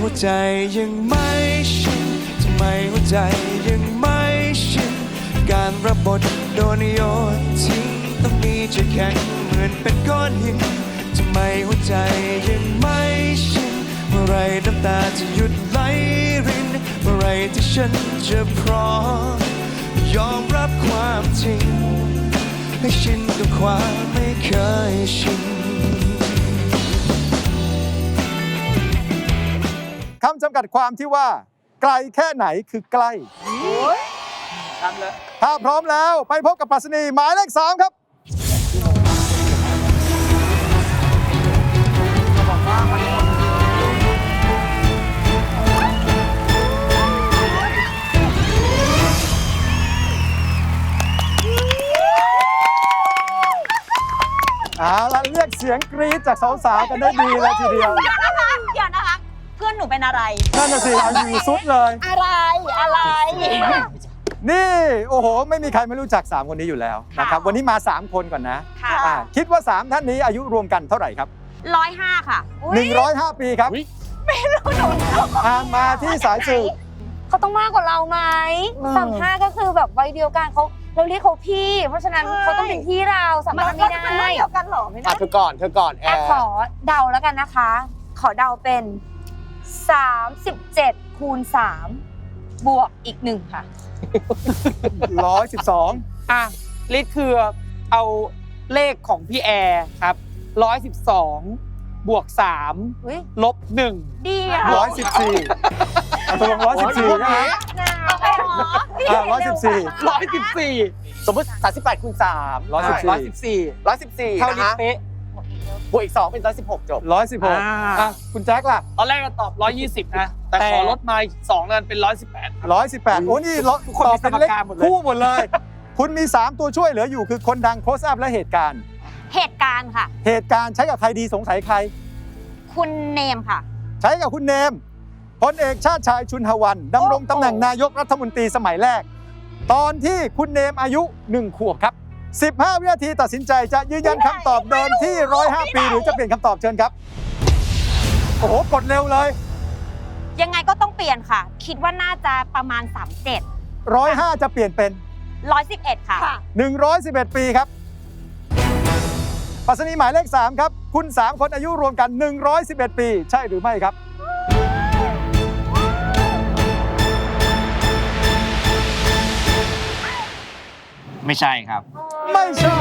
หัวใจยังไม่ชินทำไมหัวใจยังไม่ชิน การรับบทโดนโยนทิ้งต้องมีใจแข็งเหมือนเป็นก้อนหินทำไมหัวใจยังไม่ชินเมื่อไรน้ำตาจะหยุดไหลรินเมื่อไรที่ฉันจะพร้อมยอมรับความจริง ให้ชินกับความไม่เคยชิน คำจำกัดความที่ว่า ไกลแค่ไหนคือใกล้ทำเลยถ้าพร้อมแล้วไปพบกับปรัชนีหมายเลขสามครับเอาละเรียกเสียงกรี๊ดจากสาวๆกันได้ดีเลยทีเดียว นหนูเป็นอะไร นั่นน่ะสิเอาอยู่สุดเลย อะไรอะไร นี่ โอ้โห ไม่มีใครไม่รู้จัก 3 คนนี้อยู่แล้วนะครับ วันนี้มา 3 คนก่อนนะค่ะ อ่าคิดว่า 3 ท่านนี้อายุรวมกันเท่าไหร่ครับ ร้อยห้าค่ะ105 ปีครับอ่ามาที่สายสืบ เขาต้องมากกว่าเราไหมเออ สามห้าก็คือแบบวัยเดียวกันเขาเราเรียกเขาพี่ เพราะฉะนั้นใช่ เขาต้องเป็นพี่เราสามมันห้าก็ไม่จะได้เป็นเรื่องเดียวกันเหรอไม่อะได้เธอก่อนเธอก่อนแอแอบร์ขอเดาแล้วกันนะคะ ขอเดาเป็น 37คูณ3บวกอีกหนึ่งค่ะ112อะลิศคือเอาเลขของพี่แอร์ครับ112บวกอุ๊ย3ลบ1ดีอะ114อะตกลง114นะฮะเอาเหรออ่า114 114สมมติ 38คูณ3 114 114 114เท่านะลิศคะเป๊ะ บวกอีก2เป็น116 จบ116อ่า อะคุณแจ็คล่ะตอนแรกก็ตอบ 120 นะ แต่แต่ขอลดมาอีกสองนั่นเป็น 118 118โอ้นี่ตทุกคนอบมีสเป็นมเลขการหมดเลย คู่หมดเลย คุณมี 3 ตัวช่วยเหลืออยู่คือคนดัง close up และเหตุการณ์ เหตุการณ์ค่ะ เหตุการณ์ใช้กับใครดีสงสัยใคร คุณเนมค่ะ ใช้กับคุณเนมพลเอกชาติชายชุนหวันดำรงตำแหน่งนายกรัฐมนตรีสมัยแรก ตอนที่คุณเนมอายุ 1 ขวบครับ 15 วินาทีตัดสินใจจะยืนยันคำตอบเดิมที่ 105 ปี หรือจะเปลี่ยนคำตอบเชิญครับ โอ้โห กดเร็วเลย ยังไงก็ต้องเปลี่ยนค่ะ คิดว่าน่าจะประมาณ 37 105 จะเปลี่ยนเป็น 111 ค่ะ 111 ปีครับปรัสนีหมายเลข 3 ครับ คุณ 3 คนอายุรวมกัน 111 ปี ใช่หรือไม่ครับ ไม่ใช่ครับ ไม่ใช่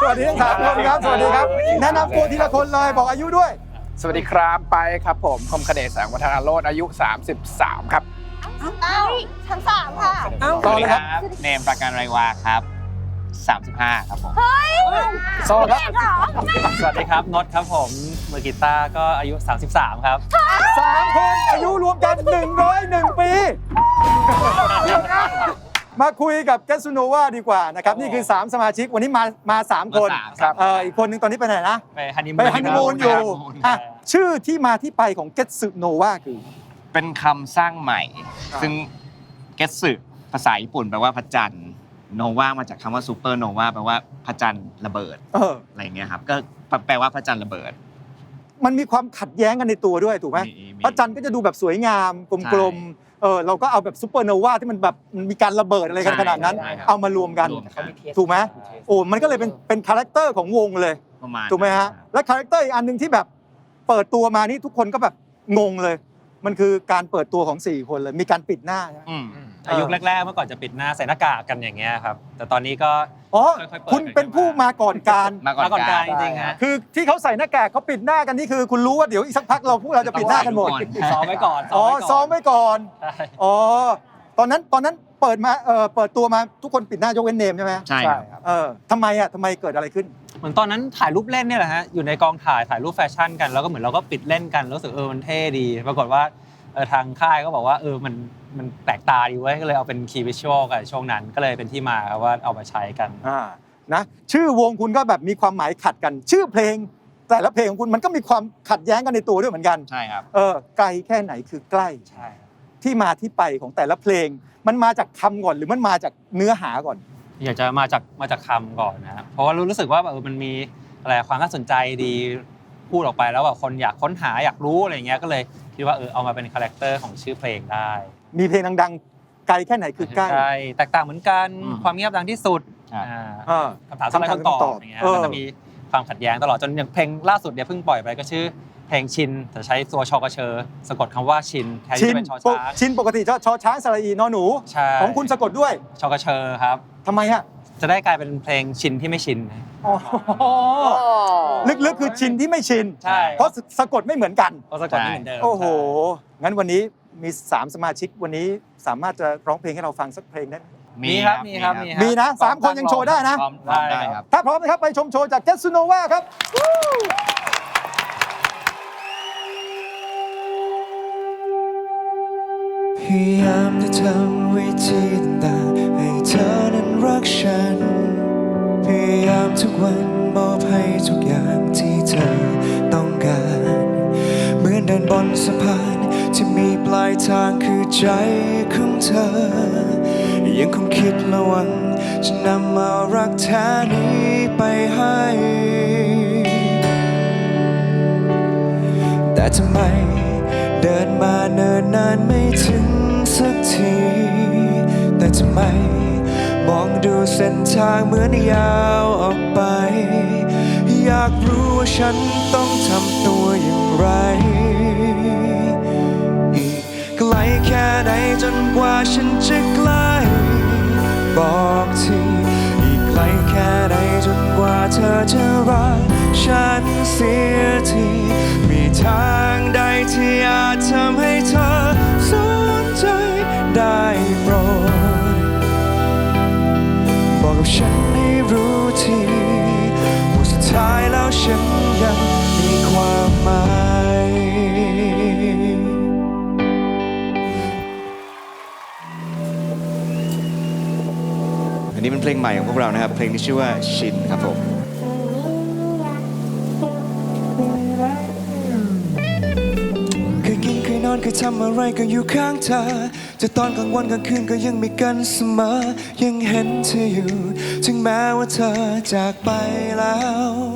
สวัสดีทั้งสามคนครับ สวัสดีครับ แนะนำตัวทีละคนเลยบอกอายุด้วย สวัสดีครับไปครับผมคมคเดชแสงวัฒนาโรธอายุ 33 ครับอ้าวชั้นสามค่ะ ต่อเลยครับ เนมประกันไรวาครับ 35 ครับผมซอครับ สวัสดีครับน็อตครับผมมือกีตาร์ก็อายุ 33 ครับสามคนอายุรวมกัน 101 ปี มาคุยกับเกสโนวาดีกว่านะครับนี่คือ 3 สมาชิกวันนี้มามา3คนมาสามครับ เอ่ออีกคนหนึงตอนนี้ไปไหนนะ ไปฮันนีมูไปนฮันนีมูนอยู่ไปฮันนีมูนอะชื่อที่มาที่ไปของเกสโนวาคือ เป็นคำสร้างใหม่ซึ่งเกสสึภาษาญี่ปุ่นแปลว่าพระจันทร์โนวามาจากคำว่าซูเปอร์โนวาแปลว่าพระจันทร์ระเบิดเอออะไรเงี้ยครับก็แปลว่าพระจันทร์ระเบิด มันมีความขัดแย้งกันในตัวด้วยถูกไหมมีมีพระจันทร์ก็จะดูแบบสวยงามกลมๆ เออเราก็เอาแบบซูเปอร์โนวาที่มันแบบมันมีการระเบิดอะไรกันใช่ขนาดนั้น ใช่ครับ เอามารวมกัน รวมกัน ถูกไหมโอ้มันก็เลยเป็นเป็นคาแรคเตอร์ของวงเลย ประมาณถูกไหมฮะ และคาแรคเตอร์อีกอันหนึ่งที่แบบเปิดตัวมานี่ทุกคนก็แบบงงเลย มันคือการเปิดตัวของ 4 คนเลย มีการปิดหน้าใช่ไหมอืม อายุแรกๆเมื่อก่อนจะปิดหน้าใส่หน้ากากกันอย่างเงี้ยครับ แต่ตอนนี้ก็ อ๋อค่อยๆเปิดคุณเป็นผู้มาก่อนการ มาก่อนมาก่อนการการ จริงๆฮะคือที่เขาใส่หน้ากากเขาปิดหน้ากันนี่คือ คุณรู้ว่าเดี๋ยวอีกสักพักเราพวกเราจะปิดหน้ากันหมดซ้อมไว้ก่อนอ๋อซ้อมไว้ก่อนใช่อ๋อตอนนั้นตอนนั้นเปิดมาเอ่อเปิดตัวมาทุกคนปิดหน้ายกเว้นเนมใช่ไหมใช่ครับเออทำไมอะทำไมเกิดอะไรขึ้น เหมือนตอนนั้นถ่ายรูปเล่นเนี่ยแหละฮะอยู่ในกองถ่ายถ่ายรูปแฟชั่นกันแล้วก็เหมือนเราก็ปิดเล่นกันรู้สึกเออมันเท่ดี ปรากฏว่าเออทางค่ายก็บอกว่าเออมัน มันแปลกตาดีเว้ยก็เลยเอาเป็นคีย์วิชวลกันช่วงนั้นก็เลยเป็นที่มาครับว่าเอามาใช้กัน อ่านะชื่อวงคุณก็แบบมีความหมายขัดกัน ชื่อเพลง แต่ละเพลงของคุณมันก็มีความขัดแย้งกันในตัวด้วยเหมือนกัน ใช่ครับเออไกลแค่ไหนคือใกล้ ใช่ครับที่มาที่ไปของแต่ละเพลง มันมาจากคำก่อนหรือมันมาจากเนื้อหาก่อน อยากจะมาจากมาจากคำก่อนนะครับเพราะว่ารู้สึกว่าแบบเออมันมีอะไรความน่าสนใจดีพูดออกไปแล้วแบบคนอยากค้นหาอยากรู้อะไรเงี้ยก็เลยคิดว่าเออเอามาเป็นคาแรคเตอร์ของชื่อเพลงได้ มีเพลงดังๆ ไกลแค่ไหนคือใกล้ใช่แตกต่างเหมือนกันอืมความเงียบดังที่สุดใช่อ่า อ่าคำถามสุดท้ายคำถามคำตอบคำตอบอย่างเงี้ยเออก็จะมีความขัดแย้งตลอดจนอย่างเพลงล่าสุดเนี่ยเพิ่งปล่อยไปก็ชื่อเพลงชินแต่ใช้ตัวชอกระเชอสะกดคำว่าชินแทนชิที่นจะเป็นชอปกช้างชินปกติชอชอช้างสระอีนอหนู ใช่ของคุณสะกดด้วยชอกระเชอครับทำไมฮะจะได้กลายเป็นเพลงชินที่ไม่ชิน อ๋อลึกๆคือชินที่ไม่ชิน ใช่ เพราะสะกดไม่เหมือนกัน เพราะสะกดไม่เหมือนเดิมโอ้โห งั้นวันนี้ มี3สมาชิกวันนี้สามารถจะร้องเพลงให้เราฟังสักเพลงได้ไหมมีครับมีครับมีครับ มีนะสามคนยังโชว์ได้นะ พร้อมพร้อมได้ครับ ถ้าพร้อมนะครับ ไปชมโชว์จากเจสโนวาครับ พยายามจะทำวิธีต่างๆให้เธอนั้นรักฉัน พยายามทุกวันมอบให้ทุกอย่างที่เธอต้องการ เหมือนเดินบนสะพาน ที่มีปลายทางคือใจของเธอ ยังคงคิดระวังจะนำเอารักแท้นี้ไปให้ แต่ทำไมเดินมาเนินนานไม่ถึงสักที แต่ทำไมมองดูเส้นทางเหมือนยาวออกไป อยากรู้ว่าฉันต้องทำตัวอย่างไร ลแค่ไหนจนกว่าฉันจะใกล้บอกทีอีกไกลแค่ไหนจนกว่าเธอจะรักฉันเสียทีมีทางใดที่อาจทำให้เธอสนใจได้โปรดบอกกับฉัน นี้เป็นเพลงใหม่ของพวกเรานะครับ เพลงที่ชื่อว่าชินครับผมเคยกินเคยนอนเคยทำอะไรก็อยู่ข้างเธอ จะตอนกลางวันกลางคืนก็ยังมีกันเสมอ ยังเห็นเธออยู่ ถึงแม้ว่าเธอจากไปแล้ว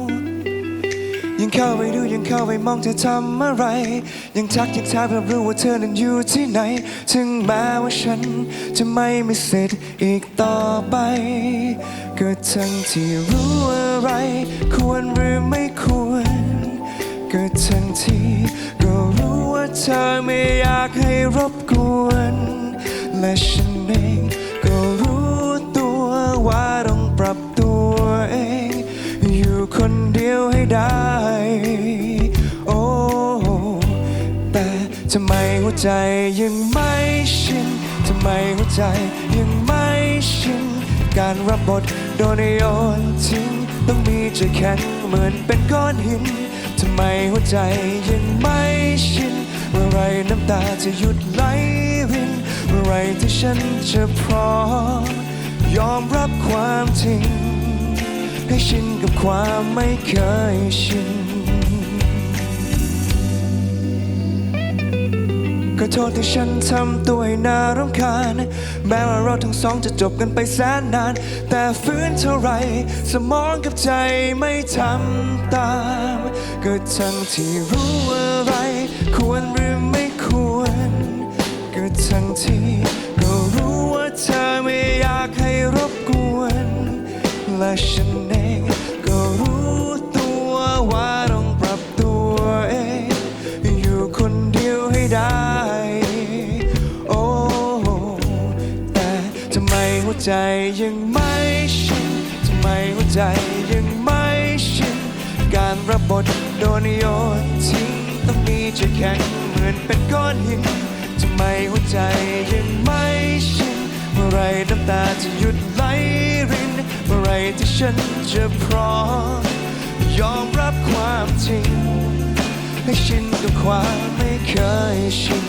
ยังเข้าไปดูยังเข้าไปมองเธอทำอะไร ยังทักยังทายเพื่อรู้ว่าเธอนั้นอยู่ที่ไหน ถึงแม้ว่าฉันจะไม่มีสิทธิ์อีกต่อไปก็ทั้งที่รู้อะไร ควรหรือไม่ควรก็ทั้งที่ก็รู้ว่าเธอไม่อยากให้รบกวน และฉันเองก็รู้ตัวว่าต้องปรับตัวเอง อยู่คนเดียวให้ได้ ใจยังไม่ชินทำไมหัวใจยังไม่ชินการรับบทโดนโยนทิ้งต้องมีใจแข็งเหมือนเป็นก้อนหินทำไมหัวใจยังไม่ชินเมื่อไรน้ำตาจะหยุดไหลรินเมื่อไรที่ฉันจะพร้อมยอมรับความจริง ให้ชินกับความไม่เคยชิน โทษที่ฉันทำตัวให้น่ารำคาญ แม้ว่าเราทั้งสองจะจบกันไปแสนนาน แต่ฝืนเท่าไรสมองกับใจไม่ทำตาม ก็ทั้งที่รู้อะไร ควรหรือไม่ควร ก็ทั้งที่ก็รู้ว่าเธอไม่อยากให้รบกวน และฉัน ใจยังไม่ชินทำไมหัวใจยังไม่ชิน การรับบทโดนโยนทิ้งต้องมีใจแข็งเหมือนเป็นก้อนหินทำไมหัวใจยังไม่ชินเมื่อไรน้ำตาจะหยุดไหลรินเมื่อไรที่ฉันจะพร้อมยอมรับความจริง ให้ชินกับความไม่เคยชิน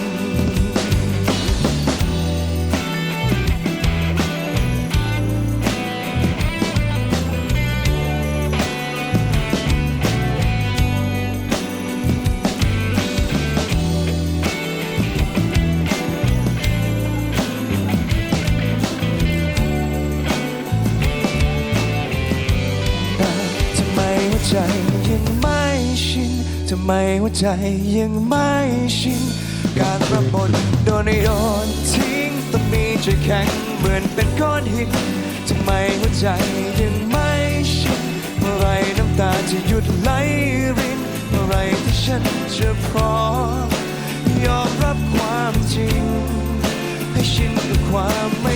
ใจยังไม่ชินทำไมหัวใจยังไม่ชิน การรับบทโดนโยนทิ้งต้องมีใจแข็งเหมือนเป็นก้อนหินทำไมหัวใจยังไม่ชินเมื่อไรน้ำตาจะหยุดไหลรินเมื่อไรที่ฉันจะพร้อมยอมรับความจริง ให้ชินกับความไม่